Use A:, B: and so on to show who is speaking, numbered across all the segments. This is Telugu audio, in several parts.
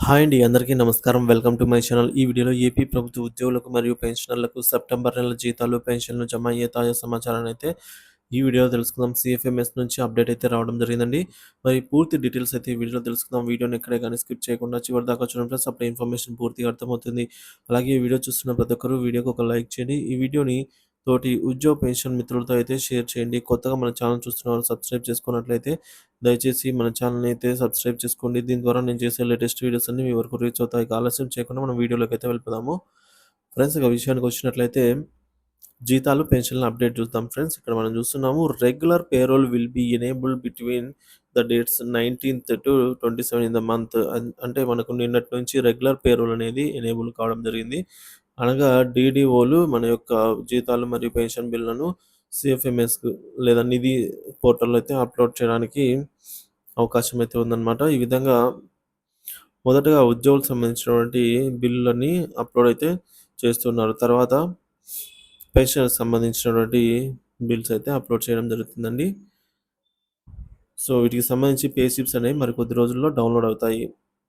A: హాయ్ అండి అందరికీ నమస్కారం. Welcome to my channel. ఈ వీడియోలో ఏపీ ప్రభుత్వ ఉద్యోగులకు మరియు పెన్షనర్లకు సెప్టెంబర్ నెల జీతాలు పెన్షన్లు జమ అయ్యే తాజా సమాచారాన్ని అయితే ఈ వీడియోలో తెలుసుకుందాం. సిఎఫ్ఎంఎస్ నుంచి అప్డేట్ అయితే రావడం జరిగిందండి. మరి పూర్తి డీటెయిల్స్ అయితే ఈ వీడియోలో తెలుసుకుందాం. వీడియోని ఎక్కడే కానీ స్కిప్ చేయకుండా చివరి దాకా చూడండి ప్లస్ అప్పుడు ఇన్ఫర్మేషన్ పూర్తిగా అర్థమవుతుంది. అలాగే ఈ వీడియో చూస్తున్న ప్రతి ఒక్కరు వీడియోకి ఒక లైక్ చేయండి. ఈ వీడియోని తోటి ఉద్యోగ పెన్షన్ మిత్రులతో అయితే షేర్ చేయండి. కొత్తగా మన ఛానల్ చూస్తున్న వాళ్ళు సబ్స్క్రైబ్ చేసుకున్నట్లయితే దయచేసి మన ఛానల్ని అయితే సబ్స్క్రైబ్ చేసుకోండి. దీని ద్వారా నేను చేసే లేటెస్ట్ వీడియోస్ అన్ని మీ వరకు రీచ్ అవుతాయి. ఆలస్యం చేయకుండా మనం వీడియోలోకి అయితే వెళ్ళిపోదాము. ఫ్రెండ్స్ ఇక విషయానికి వచ్చినట్లయితే జీతాలు పెన్షన్ల అప్డేట్ చూద్దాం. ఫ్రెండ్స్ ఇక్కడ మనం చూస్తున్నాము regular payroll will be enable between the dates nineteenth to twenty seven in the month అంటే మనకు నిన్నటి నుంచి రెగ్యులర్ పేరోల్ అనేది ఎనేబుల్ కావడం జరిగింది. అనగా డీడీఓలు మన యొక్క జీతాలు మరియు పెన్షన్ బిల్లులను సిఎఫ్ఎంఎస్ లేదా నిధి పోర్టల్లో అయితే అప్లోడ్ చేయడానికి అవకాశం అయితే ఉందన్నమాట. ఈ విధంగా మొదటగా ఉద్యోగులకు సంబంధించినటువంటి బిల్లులని అప్లోడ్ అయితే చేస్తున్నారు. తర్వాత పెన్షన్ సంబంధించినటువంటి బిల్స్ అయితే అప్లోడ్ చేయడం జరుగుతుందండి. సో వీటికి సంబంధించి పే స్లిప్స్ అనేవి మరి కొద్ది రోజుల్లో డౌన్లోడ్ అవుతాయి.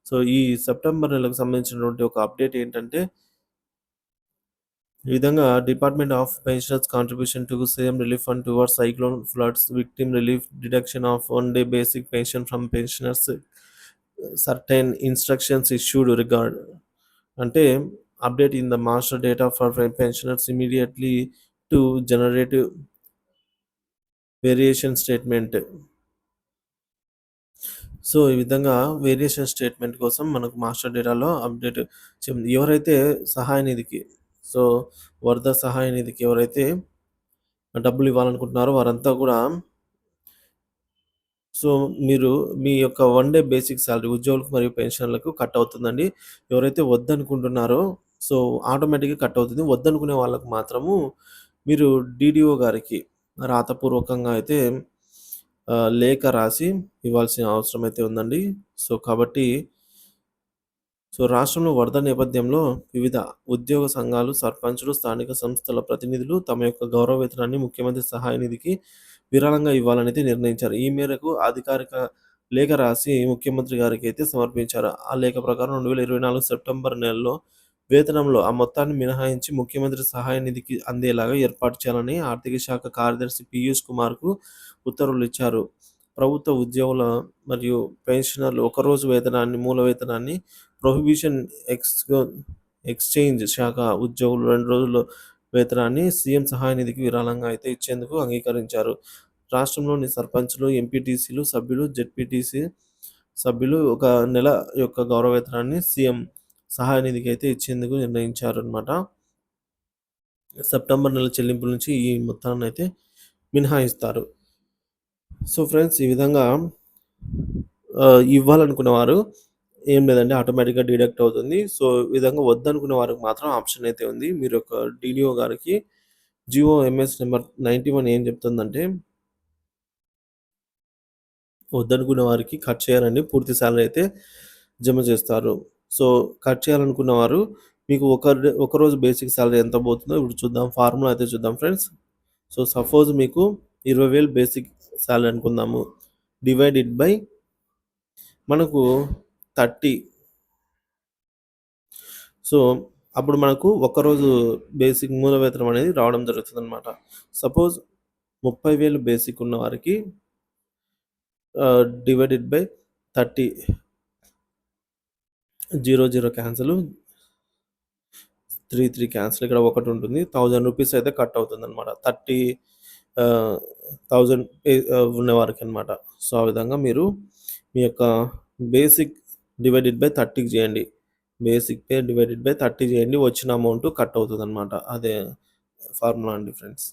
A: సో ఈ సెప్టెంబర్ నెలకు సంబంధించినటువంటి ఒక అప్డేట్ ఏంటంటే ఈ విధంగా department of pensioners contribution to CM relief fund toward cyclone floods victim relief deduction of one day basic pension from pensioners certain instructions issued regard అంటే update in the master data for pensioners immediately to generate variation statement so ఈ విధంగా వేరియేషన్ స్టేట్మెంట్ కోసం మనకు మాస్టర్ డేటాలో అప్డేట్ చెప్తుంది ఎవరైతే సహాయ నిధికి సో వరద సహాయ నిధికి ఎవరైతే డబ్బులు ఇవ్వాలనుకుంటున్నారో వారంతా కూడా సో మీరు మీ యొక్క వన్ డే బేసిక్ సాలరీ ఉద్యోగులకు మరియు పెన్షన్లకు కట్ అవుతుందండి. ఎవరైతే వద్దనుకుంటున్నారో సో ఆటోమేటిక్గా కట్ అవుతుంది. వద్దనుకునే వాళ్ళకు మాత్రము మీరు డీడీఓ గారికి రాతపూర్వకంగా అయితే లేఖ రాసి ఇవ్వాల్సిన అవసరం అయితే ఉందండి. సో కాబట్టి సో రాష్ట్రంలో వరద నేపథ్యంలో వివిధ ఉద్యోగ సంఘాలు సర్పంచులు స్థానిక సంస్థల ప్రతినిధులు తమ యొక్క గౌరవ వేతనాన్ని ముఖ్యమంత్రి సహాయ నిధికి విరాళంగా ఇవ్వాలనేది నిర్ణయించారు. ఈ మేరకు అధికారిక లేఖ రాసి ముఖ్యమంత్రి గారికి అయితే సమర్పించారు. ఆ లేఖ ప్రకారం రెండు వేల ఇరవై నాలుగు సెప్టెంబర్ నెలలో వేతనంలో ఆ మొత్తాన్ని మినహాయించి ముఖ్యమంత్రి సహాయ నిధికి అందేలాగా ఏర్పాటు చేయాలని ఆర్థిక శాఖ కార్యదర్శి పీయూష్ కుమార్కు ఉత్తర్వులు ఇచ్చారు. ప్రభుత్వ ఉద్యోగుల మరియు పెన్షనర్లు ఒకరోజు వేతనాన్ని మూల వేతనాన్ని ప్రొహిబిషన్ ఎక్స్ ఎక్స్చేంజ్ శాఖ ఉద్యోగులు రెండు రోజుల వేతనాన్ని సీఎం సహాయ నిధికి విరాళంగా అయితే ఇచ్చేందుకు అంగీకరించారు. రాష్ట్రంలోని సర్పంచ్లు ఎంపీటీసీలు సభ్యులు జెడ్పీటీసీ సభ్యులు ఒక నెల యొక్క గౌరవ వేతనాన్ని సీఎం సహాయ నిధికి అయితే ఇచ్చేందుకు నిర్ణయించారు అనమాట సెప్టెంబర్ నెల చెల్లింపుల నుంచి ఈ మొత్తాన్ని అయితే మినహాయిస్తారు. సో ఫ్రెండ్స్ ఈ విధంగా ఇవ్వాలనుకున్న వారు ఏం లేదండి ఆటోమేటిక్గా డిడక్ట్ అవుతుంది. సో ఈ విధంగా వద్దనుకునే వారికి మాత్రం ఆప్షన్ అయితే ఉంది. మీరు ఒక డిడిఓ గారికి GO MS number ninety one ఏం చెప్తుందంటే వద్దనుకునే వారికి కట్ చేయాలండి పూర్తి శాలరీ అయితే జమ చేస్తారు. సో కట్ చేయాలనుకున్న వారు మీకు ఒక ఒకరోజు బేసిక్ శాలరీ ఎంత పోతుందో ఇప్పుడు చూద్దాం ఫార్ములా అయితే చూద్దాం ఫ్రెండ్స్. సో సపోజ్ మీకు ఇరవై వేలు బేసిక్ శాలరీ అనుకుందాము డివైడెడ్ బై మనకు థర్టీ సో అప్పుడు మనకు ఒకరోజు బేసిక్ మూల వేతనం అనేది రావడం జరుగుతుంది అనమాట సపోజ్ ముప్పై వేలు బేసిక్ ఉన్న వారికి divided by thirty zero zero cancel three three cancel ఇక్కడ ఒకటి ఉంటుంది. థౌజండ్ రూపీస్ అయితే కట్ అవుతుంది అనమాట థర్టీ థౌజండ్ ఉన్నవారికి అనమాట సో ఆ విధంగా మీరు మీ యొక్క బేసిక్ డివైడెడ్ బై థర్టీకి చేయండి. Basic pay divided by thirty చేయండి. వచ్చిన అమౌంట్ కట్ అవుతుంది అనమాట అదే ఫార్ములా అండి ఫ్రెండ్స్.